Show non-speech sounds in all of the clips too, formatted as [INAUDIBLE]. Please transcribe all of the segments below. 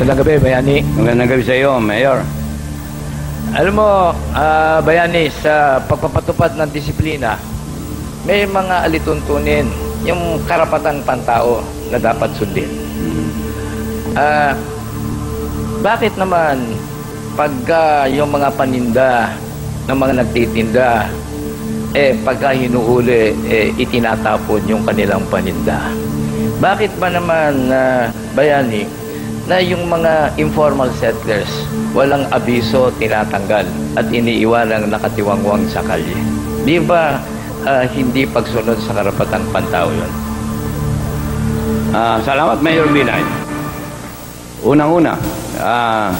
Magandang gabi, Bayani. Magandang gabi sa iyo, Mayor. Alam mo, ah, Bayani, sa pagpapatupad ng disiplina, may mga alituntunin yung karapatang pantao na dapat sundin. Ah, bakit naman pagka yung mga paninda ng mga nagtitinda, eh pagka hinuhuli, eh itinatapon yung kanilang paninda? Bakit ba naman, na Bayani, na yung mga informal settlers, walang abiso tinatanggal at iniiwanang nakatiwangwang sa kalye? Di ba ah, hindi pagsunod sa karapatang pantao yun? Ah, salamat, Mayor Binay. Unang-una, ah,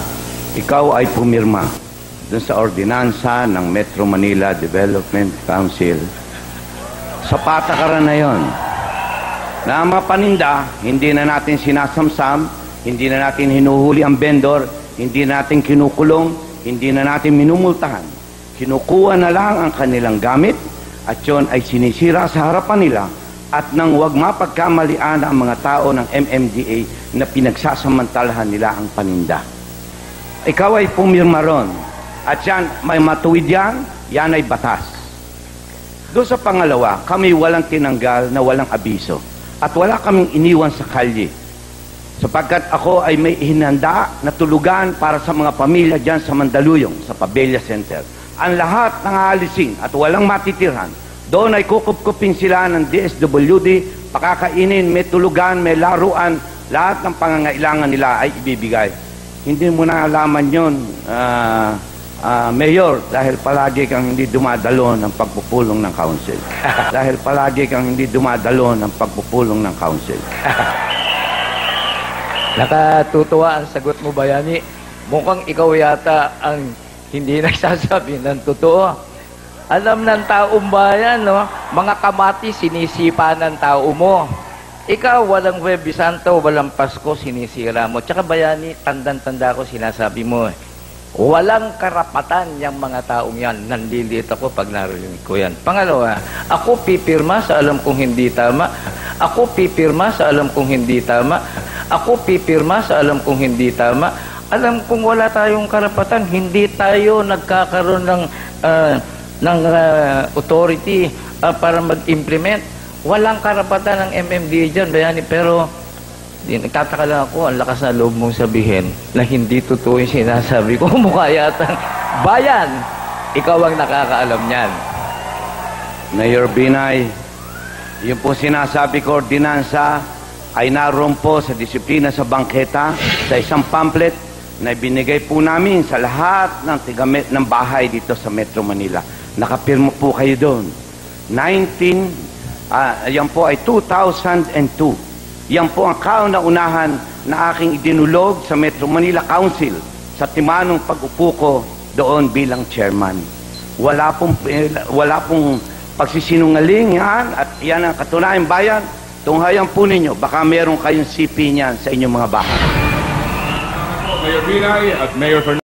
ikaw ay pumirma dun sa ordinansa ng Metro Manila Development Council. Sa patakaran na yon, na ang mga paninda, hindi na natin sinasamsam, hindi na natin hinuhuli ang vendor, hindi natin kinukulong, hindi na natin minumultahan. Kinukuha na lang ang kanilang gamit at yon ay sinisira sa harapan nila at nang wag mapagkamalian ang mga tao ng MMDA na pinagsasamantalahan nila ang paninda. Ikaw ay pumirma ron. At yan, may matuwid yan, yan ay batas. Doon sa pangalawa, kami walang tinanggal na walang abiso. At wala kaming iniwan sa kalye. Sapagkat ako ay may hinanda na tulugan para sa mga pamilya dyan sa Mandaluyong, sa Pabella Center. Ang lahat ng aalisin at walang matitirhan, doon ay kukupkupin sila ng DSWD, pakakainin, may tulugan, may laruan, lahat ng pangangailangan nila ay ibibigay. Hindi mo na alaman yun, ah, ah, Mayor, dahil palagi kang hindi dumadalo ng pagpupulong ng council. [LAUGHS] dahil palagi kang hindi dumadalo ng pagpupulong ng council. [LAUGHS] Nakatutuwa ang sagot mo, Bayani. Mukhang ikaw yata ang hindi [LAUGHS] nagsasabi ng totoo. Alam ng taong bayan, no? Mga kamati, sinisipa ng tao mo. Ikaw, walang Webby Santo, walang Pasko, sinisira mo. Tsaka Bayani, tandang-tanda ko sinasabi mo, eh. Walang karapatan yung mga taong yan. Nanlilit ako pag narinig ko yan. Pangalawa, ako pipirma sa alam kong hindi tama. Ako pipirma sa alam kong hindi tama. Ako pipirma sa alam kong hindi tama. Alam kong wala tayong karapatan. Hindi tayo nagkakaroon ng, ah, ng ah, authority ah, para mag-implement. Walang karapatan ng MMDA dyan, Bayani. Pero nagtataka lang ako, ang lakas na loob mong sabihin na hindi totoo yung sinasabi ko. [LAUGHS] Mukha yata bayan. Ikaw ang nakakaalam niyan. Mayor Binay, yung po sinasabi ko ordinansa ay naroon po sa disiplina sa bangketa sa isang pamphlet na binigay po namin sa lahat ng tigamet ng bahay dito sa Metro Manila. Nakapirmo po kayo doon. 19, ah, yan po ay 2002. Yan po ang kauna-unahan na aking idinulog sa Metro Manila Council sa timanong pag-upo ko doon bilang chairman. Wala pong, eh, wala pong pagsisinungaling yan at yan ang katunayan bayan. Tunghayan po ninyo, baka meron kayong CP niyan sa inyong mga bahay. Mayor Binay at Mayor Fernandez.